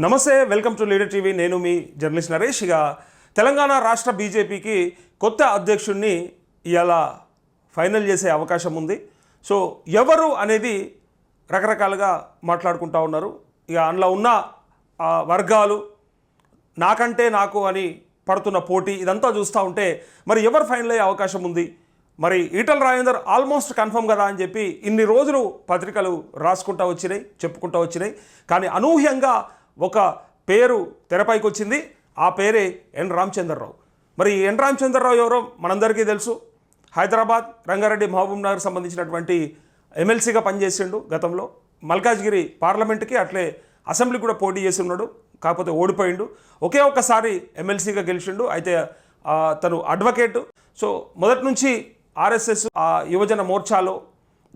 నమస్తే welcome to leader TV. నేను మీ journalist Naresh. ఇక తెలంగాణ రాష్ట్ర బీజేపీకి కొత్త అధ్యక్షుడిని ఇలా ఫైనల్ చేసే అవకాశం ఉంది. సో ఎవరు అనేది రకరకాలుగా మాట్లాడుకుంటా ఉన్నారు. ఇక అందులో ఉన్న వర్గాలు నాకంటే నాకు అని పడుతున్న పోటీ ఇదంతా చూస్తూ ఉంటే మరి ఎవరు ఫైనల్ అయ్యే అవకాశం ఉంది? మరి ఈటల రాజేందర్ ఆల్మోస్ట్ కన్ఫర్మ్ కదా అని చెప్పి ఇన్ని రోజులు పత్రికలు రాసుకుంటా వచ్చినాయి చెప్పుకుంటా వచ్చినాయి. కానీ అనూహ్యంగా ఒక పేరు తెరపైకి వచ్చింది ఆ పేరే ఎన్. రామచంద్రరావు. మరి ఎన్. రామచంద్రరావు ఎవరో మనందరికీ తెలుసు. హైదరాబాద్ రంగారెడ్డి మహబూబ్ నగర్ సంబంధించినటువంటి ఎమ్మెల్సీగా పనిచేసిండు గతంలో. మల్కాజ్గిరి పార్లమెంట్కి అట్లే అసెంబ్లీ కూడా పోటీ చేసి ఉన్నాడు కాకపోతే ఓడిపోయిండు. ఒకే ఒక్కసారి ఎమ్మెల్సీగా గెలిచిండు. అయితే తను అడ్వకేట్. సో మొదటి నుంచి ఆర్ఎస్ఎస్ ఆ యువజన మోర్చాలో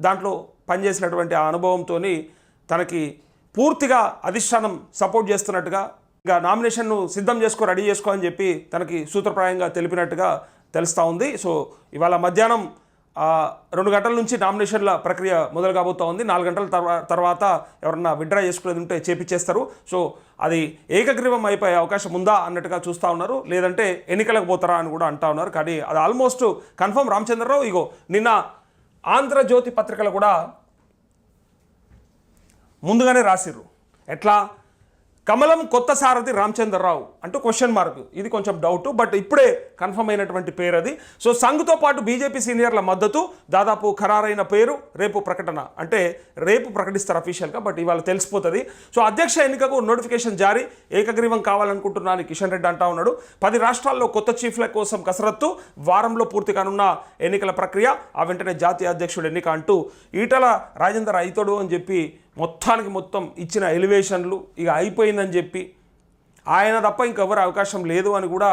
దాంట్లో పనిచేసినటువంటి ఆ అనుభవంతో తనకి పూర్తిగా అధిష్టానం సపోర్ట్ చేస్తున్నట్టుగా ఇంకా నామినేషన్ను సిద్ధం చేసుకో రెడీ చేసుకో అని చెప్పి తనకి సూత్రప్రాయంగా తెలిపినట్టుగా తెలుస్తూ ఉంది. సో ఇవాళ మధ్యాహ్నం రెండు గంటల నుంచి నామినేషన్ల ప్రక్రియ మొదలు కాబోతూ ఉంది. నాలుగు గంటల తర్వా- తర్వాత ఎవరన్నా విడ్డ్రా చేసుకునేది ఉంటే చేపించేస్తారు సో అది ఏకగ్రీవం అయిపోయే అవకాశం ఉందా అన్నట్టుగా చూస్తూ ఉన్నారు. లేదంటే ఎన్నికలకు పోతారా అని కూడా అంటా ఉన్నారు. కానీ అది ఆల్మోస్ట్ కన్ఫర్మ్ రామచంద్రరావు. ఇగో నిన్న ఆంధ్రజ్యోతి పత్రికలు కూడా ముందుగానే రాసిర్రు. ఎట్లా? కమలం కొత్త సారథి రామచంద్రరావు అంటూ క్వశ్చన్ మార్క్ ఇది కొంచెం డౌట్ బట్ ఇప్పుడే కన్ఫర్మ్ అయినటువంటి పేరు అది. సో సంఘ్తో పాటు బీజేపీ సీనియర్ల మద్దతు దాదాపు ఖరారైన పేరు రేపు ప్రకటన. అంటే రేపు ప్రకటిస్తారు అఫీషియల్గా బట్ ఇవాళ తెలిసిపోతుంది. సో అధ్యక్ష ఎన్నికకు నోటిఫికేషన్ జారీ. ఏకగ్రీవం కావాలనుకుంటున్నాను కిషన్ రెడ్డి అంటా ఉన్నాడు. పది రాష్ట్రాల్లో కొత్త చీఫ్ల కోసం కసరత్తు. వారంలో పూర్తి కానున్న ఎన్నికల ప్రక్రియ. ఆ వెంటనే జాతీయ అధ్యక్షుడు ఎన్నిక అంటూ ఈటల రాజేందర్ అయితడు అని చెప్పి మొత్తానికి మొత్తం ఇచ్చిన ఎలివేషన్లు ఇక అయిపోయిందని చెప్పి ఆయన తప్ప ఇంకెవరు అవకాశం లేదు అని కూడా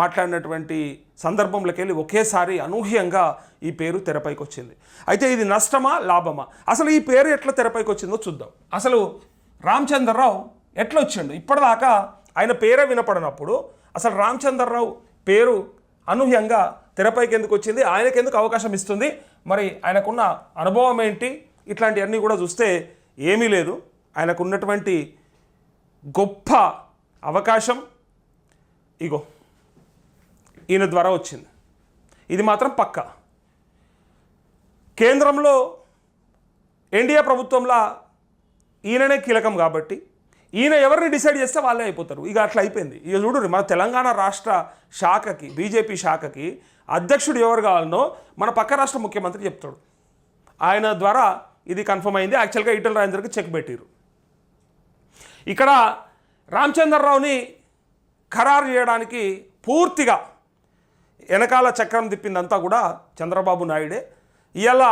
మాట్లాడినటువంటి సందర్భంలోకి వెళ్ళి ఒకేసారి అనూహ్యంగా ఈ పేరు తెరపైకి వచ్చింది అయితే ఇది నష్టమా లాభమా? అసలు ఈ పేరు ఎట్లా తెరపైకి వచ్చిందో చూద్దాం. అసలు రామచంద్రరావు ఎట్లా వచ్చిండు ఇప్పటిదాకా ఆయన పేరే వినపడినప్పుడు అసలు రామచంద్రరావు పేరు అనూహ్యంగా తెరపైకి ఎందుకు వచ్చింది ఆయనకి ఎందుకు అవకాశం ఇస్తుంది? మరి ఆయనకున్న అనుభవం ఏంటి? ఇట్లాంటివన్నీ కూడా చూస్తే ఏమీ లేదు. ఆయనకు ఉన్నటువంటి గొప్ప అవకాశం ఇగో ఈయన ద్వారా వచ్చింది. ఇది మాత్రం పక్క. కేంద్రంలో ఎన్డీఏ ప్రభుత్వంలో ఈయననే కీలకం కాబట్టి ఈయన ఎవరిని డిసైడ్ చేస్తే వాళ్ళే అయిపోతారు. ఇక అట్లా అయిపోయింది. ఇక చూడు మన తెలంగాణ రాష్ట్ర శాఖకి బీజేపీ శాఖకి అధ్యక్షుడు ఎవరు కావాలనో మన పక్క రాష్ట్ర ముఖ్యమంత్రి చెప్తాడు. ఆయన ద్వారా ఇది కన్ఫర్మ్ అయింది. యాక్చువల్గా ఈటల రాజేందర్కి చెక్ పెట్టిరు ఇక్కడ రామచంద్రరావుని ఖరారు చేయడానికి పూర్తిగా వెనకాల చక్రం తిప్పిందంతా కూడా చంద్రబాబు నాయుడే. ఇవాళ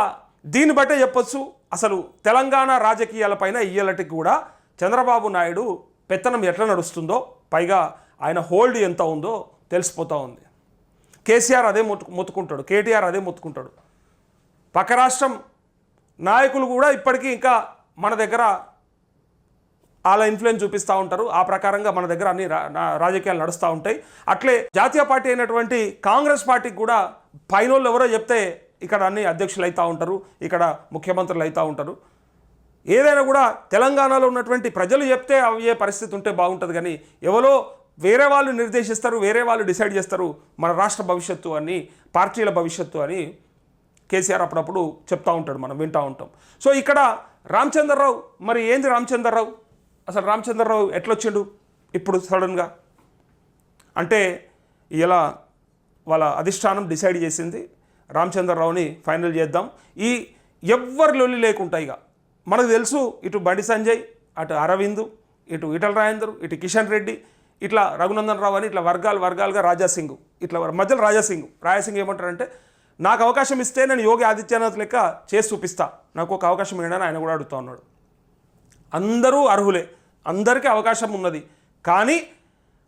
దీన్ని బట్టే చెప్పొచ్చు అసలు తెలంగాణ రాజకీయాలపైన ఇయ్యలటికి కూడా చంద్రబాబు నాయుడు పెత్తనం ఎట్లా నడుస్తుందో పైగా ఆయన హోల్డ్ ఎంత ఉందో తెలిసిపోతూ ఉంది. కేసీఆర్ అదే మొత్తు మొత్తుకుంటాడు కేటీఆర్ అదే మొత్తుకుంటాడు. పక్క రాష్ట్రం నాయకులు కూడా ఇప్పటికీ ఇంకా మన దగ్గర వాళ్ళ ఇన్ఫ్లుయెన్స్ చూపిస్తూ ఉంటారు. ఆ ప్రకారంగా మన దగ్గర అన్ని రా- నా- రాజకీయాలు నడుస్తూ ఉంటాయి. అట్లే జాతీయ పార్టీ అయినటువంటి కాంగ్రెస్ పార్టీకి కూడా పైనోళ్ళు ఎవరో చెప్తే ఇక్కడ అన్ని అధ్యక్షులు అవుతూ ఉంటారు. ఇక్కడ ముఖ్యమంత్రులు అవుతూ ఉంటారు. ఏదైనా కూడా తెలంగాణలో ఉన్నటువంటి ప్రజలు చెప్తే అయ్యే పరిస్థితి ఉంటే బాగుంటుంది కానీ ఎవరో వేరే వాళ్ళు నిర్దేశిస్తారు వేరే వాళ్ళు డిసైడ్ చేస్తారు మన రాష్ట్ర భవిష్యత్తు అని పార్టీల భవిష్యత్తు అని కేసీఆర్ అప్పుడప్పుడు చెప్తూ ఉంటాడు మనం వింటూ ఉంటాం. సో ఇక్కడ రామచంద్రరావు మరి ఏంది రామచంద్రరావు? అసలు రామచంద్రరావు ఎట్లొచ్చిండు ఇప్పుడు సడన్గా? అంటే ఇలా వాళ్ళ అధిష్టానం డిసైడ్ చేసింది రామచంద్రరావుని ఫైనల్ చేద్దాం. ఈ ఎవ్వరి లొల్లి లేకుండా ఇక మనకు తెలుసు ఇటు బండి సంజయ్ అటు అరవింద్ ఇటు ఇటల రాజేందర్ ఇటు కిషన్ రెడ్డి ఇట్లా రఘునందన్ రావు అని ఇట్లా వర్గాలు వర్గాలుగా రాజాసింగ్ ఇట్లా మధ్యలో రాజాసింగ్ రాజాసింగ్ ఏమంటారంటే నాకు అవకాశం ఇస్తే నేను యోగి ఆదిత్యనాథ్ లెక్క చేసి చూపిస్తా. నాకు ఒక అవకాశం ఇవ్వడని ఆయన కూడా అడుగుతా ఉన్నాడు. అందరూ అర్హులే. అందరికీ అవకాశం ఉన్నది. కానీ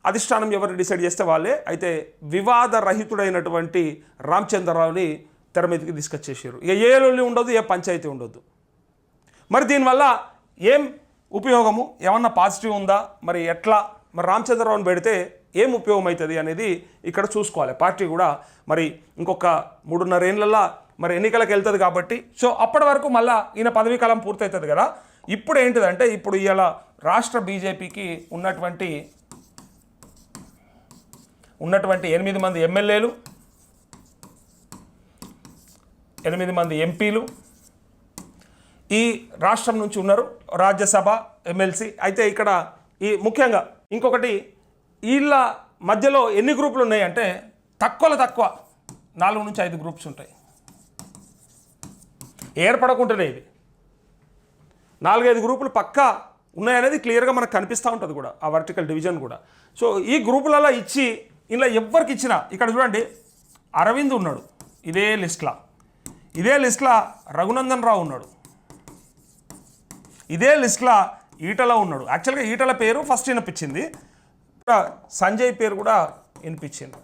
అధిష్టానం ఎవరు డిసైడ్ చేస్తే వాళ్ళే. అయితే వివాదరహితుడైనటువంటి రామచంద్రరావుని తెర మీదకి తీసుకొచ్చేసారు. ఇక ఏ లొల్లి ఉండదు ఏ పంచాయతీ ఉండదు మరి దీనివల్ల ఏం ఉపయోగము? ఏమన్నా పాజిటివ్ ఉందా? మరి ఎట్లా? మరి రామచంద్రరావును పెడితే ఏం ఉపయోగం అవుతుంది అనేది ఇక్కడ చూసుకోవాలి. పార్టీ కూడా మరి ఇంకొక మూడున్నర ఏళ్ళల్లో మరి ఎన్నికలకు వెళ్తుంది కాబట్టి. సో అప్పటి వరకు మళ్ళీ ఈయన పదవీ కాలం పూర్తవుతుంది కదా. ఇప్పుడు ఏంటిదంటే ఇప్పుడు ఇవాళ రాష్ట్ర బీజేపీకి ఉన్నటువంటి ఉన్నటువంటి ఎనిమిది మంది ఎమ్మెల్యేలు ఎనిమిది మంది ఎంపీలు ఈ రాష్ట్రం నుంచి ఉన్నారు రాజ్యసభ ఎమ్మెల్సీ. అయితే ఇక్కడ ఈ ముఖ్యంగా ఇంకొకటి వీళ్ళ మధ్యలో ఎన్ని గ్రూపులు ఉన్నాయి అంటే తక్కువలో తక్కువ నాలుగు నుంచి ఐదు గ్రూప్స్ ఉంటాయి. ఏర్పడకుండానే ఇది నాలుగైదు గ్రూపులు పక్కా ఉన్నాయనేది క్లియర్గా మనకు కనిపిస్తూ ఉంటుంది కూడా ఆ వర్టికల్ డివిజన్ కూడా. సో ఈ గ్రూపులలో ఇచ్చి ఇలా ఎవ్వరికి ఇచ్చినా ఇక్కడ చూడండి అరవింద్ ఉన్నాడు ఇదే లిస్ట్లో. ఇదే లిస్ట్లో రఘునందన్ రావు ఉన్నాడు. ఇదే లిస్ట్లో ఈటల ఉన్నాడు. యాక్చువల్గా ఈటల పేరు ఫస్ట్ వినిపించింది. సంజయ్ పేరు కూడా వినిపించింది.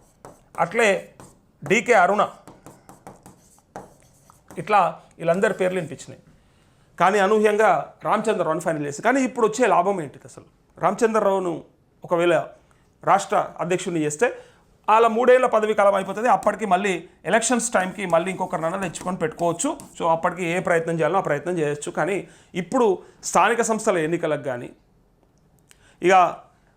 అట్లే డీకే అరుణ. ఇట్లా వీళ్ళందరి పేర్లు వినిపించినాయి. కానీ అనూహ్యంగా రామచంద్రరావును ఫైనల్ చేసి కానీ ఇప్పుడు వచ్చే లాభం ఏంటిది అసలు? రామచంద్రరావును ఒకవేళ రాష్ట్ర అధ్యక్షుడిని చేస్తే వాళ్ళ మూడేళ్ళ పదవి కాలం అయిపోతుంది. అప్పటికి మళ్ళీ ఎలక్షన్స్ టైంకి మళ్ళీ ఇంకొకరినైనా తెచ్చుకొని పెట్టుకోవచ్చు. సో అప్పటికి ఏ ప్రయత్నం చేయాలో ఆ ప్రయత్నం చేయొచ్చు. కానీ ఇప్పుడు స్థానిక సంస్థల ఎన్నికలకు కానీ ఇక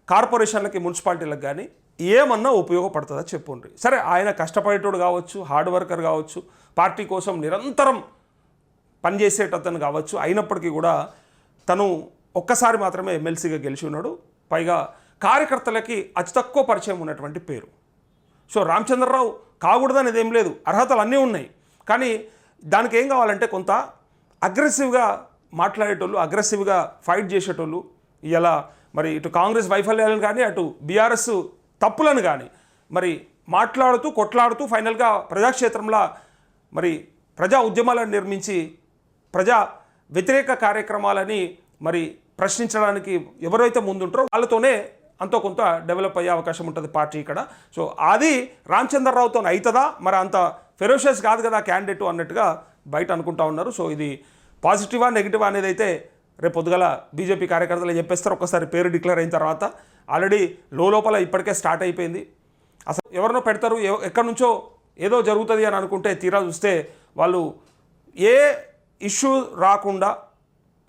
కార్పొరేషన్లకి మున్సిపాలిటీలకు కానీ ఏమన్నా ఉపయోగపడుతుందో చెప్పుండ్రి. సరే ఆయన కష్టపడేటోడు కావచ్చు హార్డ్ వర్కర్ కావచ్చు పార్టీ కోసం నిరంతరం పనిచేసేటతను కావచ్చు. అయినప్పటికీ కూడా తను ఒక్కసారి మాత్రమే ఎమ్మెల్సీగా గెలిచి ఉన్నాడు. పైగా కార్యకర్తలకి అతి తక్కువ పరిచయం ఉన్నటువంటి పేరు. సో రామచంద్రరావు కాకూడదనేది ఏం లేదు. అర్హతలు అన్నీ ఉన్నాయి. కానీ దానికి ఏం కావాలంటే కొంత అగ్రెసివ్గా మాట్లాడేటోళ్ళు అగ్రెసివ్గా ఫైట్ చేసేటోళ్ళు ఇలా మరి ఇటు కాంగ్రెస్ వైఫల్యాలను కానీ అటు బీఆర్ఎస్ తప్పులను కానీ మరి మాట్లాడుతూ కొట్లాడుతూ ఫైనల్గా ప్రజాక్షేత్రంలో మరి ప్రజా ఉద్యమాలను నిర్మించి ప్రజా వ్యతిరేక కార్యక్రమాలని మరి ప్రశ్నించడానికి ఎవరైతే ముందుంటారో వాళ్ళతోనే అంతో కొంత డెవలప్ అయ్యే అవకాశం ఉంటుంది పార్టీ ఇక్కడ. సో అది రామచంద్రరావుతో అవుతుందా మరి అంత ఫెరోషియస్ కాదు కదా క్యాండిడేట్ అన్నట్టుగా బయట అనుకుంటా ఉన్నారు. సో ఇది పాజిటివా నెగిటివా అనేది అయితే రేపు పొద్దుగల బీజేపీ కార్యకర్తలు చెప్పేస్తారు. ఒక్కసారి పేరు డిక్లేర్ అయిన తర్వాత ఆల్రెడీ లోపల ఇప్పటికే స్టార్ట్ అయిపోయింది. అసలు ఎవరినో పెడతారు? ఎక్కడి నుంచో ఏదో జరుగుతుంది అని అనుకుంటే తీరా చూస్తే వాళ్ళు ఏ ఇష్యూ రాకుండా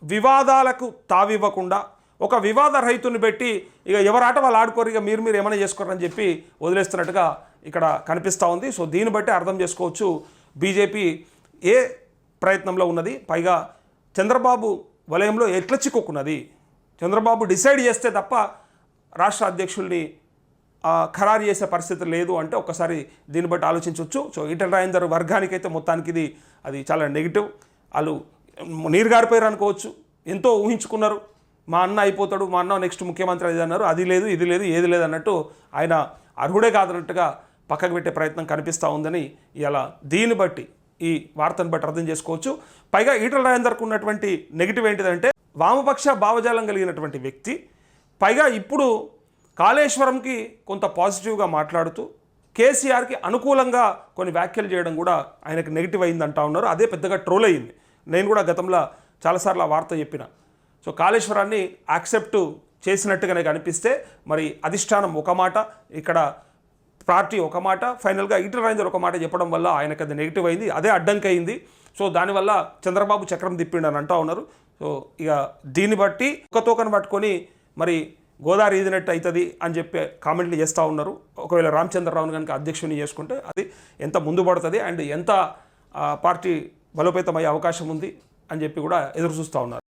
వివాదాలకు తావివ్వకుండా ఒక వివాద రైతుని పెట్టి ఇక ఎవరాట వాళ్ళు ఆడుకోరు ఇక మీరు మీరు ఏమైనా చేసుకోరని చెప్పి వదిలేస్తున్నట్టుగా ఇక్కడ కనిపిస్తూ ఉంది. సో దీన్ని బట్టి అర్థం చేసుకోవచ్చు. బీజేపీ ఏ ప్రయత్నంలో ఉన్నది? పైగా చంద్రబాబు వలయంలో ఎట్లా చిక్కుకున్నది? చంద్రబాబు డిసైడ్ చేస్తే తప్ప రాష్ట్ర అధ్యక్షుల్ని ఖరారు చేసే పరిస్థితి లేదు అంటే ఒక్కసారి దీన్ని బట్టి ఆలోచించవచ్చు. సో ఈటల రాజేందర్ వర్గానికి అయితే మొత్తానికి ఇది అది చాలా నెగిటివ్. వాళ్ళు నీరు గారిపోయారు అనుకోవచ్చు. ఎంతో ఊహించుకున్నారు. మా అన్న అయిపోతాడు మా అన్న నెక్స్ట్ ముఖ్యమంత్రి అది అన్నారు అది లేదు ఇది లేదు ఏది లేదు అన్నట్టు ఆయన అర్హుడే కాదన్నట్టుగా పక్కకు పెట్టే ప్రయత్నం కనిపిస్తూ ఉందని ఇలా దీన్ని బట్టి ఈ వార్తను బట్టి అర్థం చేసుకోవచ్చు. పైగా ఈటల రాజేందర్కు ఉన్నటువంటి నెగిటివ్ ఏంటిదంటే వామపక్ష భావజాలం కలిగినటువంటి వ్యక్తి పైగా ఇప్పుడు కాళేశ్వరంకి కొంత పాజిటివ్గా మాట్లాడుతూ కేసీఆర్కి అనుకూలంగా కొన్ని వ్యాఖ్యలు చేయడం కూడా ఆయనకు నెగిటివ్ అయింది అంటా ఉన్నారు. అదే పెద్దగా ట్రోల్ అయ్యింది. నేను కూడా గతంలో చాలాసార్లు ఆ వార్త చెప్పిన. సో కాళేశ్వరాన్ని యాక్సెప్ట్ చేసినట్టుగానే కనిపిస్తే మరి అధిష్టానం ఒక మాట ఇక్కడ పార్టీ ఒక మాట ఫైనల్గా ఈటల రాజేందర్ ఒక మాట చెప్పడం వల్ల ఆయనకు అది నెగిటివ్ అయింది అదే అడ్డంకి అయింది. సో దానివల్ల చంద్రబాబు చక్రం తిప్పిండు అని అంటా ఉన్నారు. సో ఇక దీన్ని బట్టి ఒక తోకను పట్టుకొని మరి గోదావరి ఈదినట్టు అవుతుంది అని చెప్పి కామెంట్లు చేస్తూ ఉన్నారు. ఒకవేళ రామచంద్రరావును కనుక అధ్యక్షుని చేసుకుంటే అది ఎంత ముందు పడుతుంది అండ్ ఎంత పార్టీ బలోపేతం అయ్యే అవకాశం ఉంది అని చెప్పి కూడా ఎదురు చూస్తూ ఉన్నారు.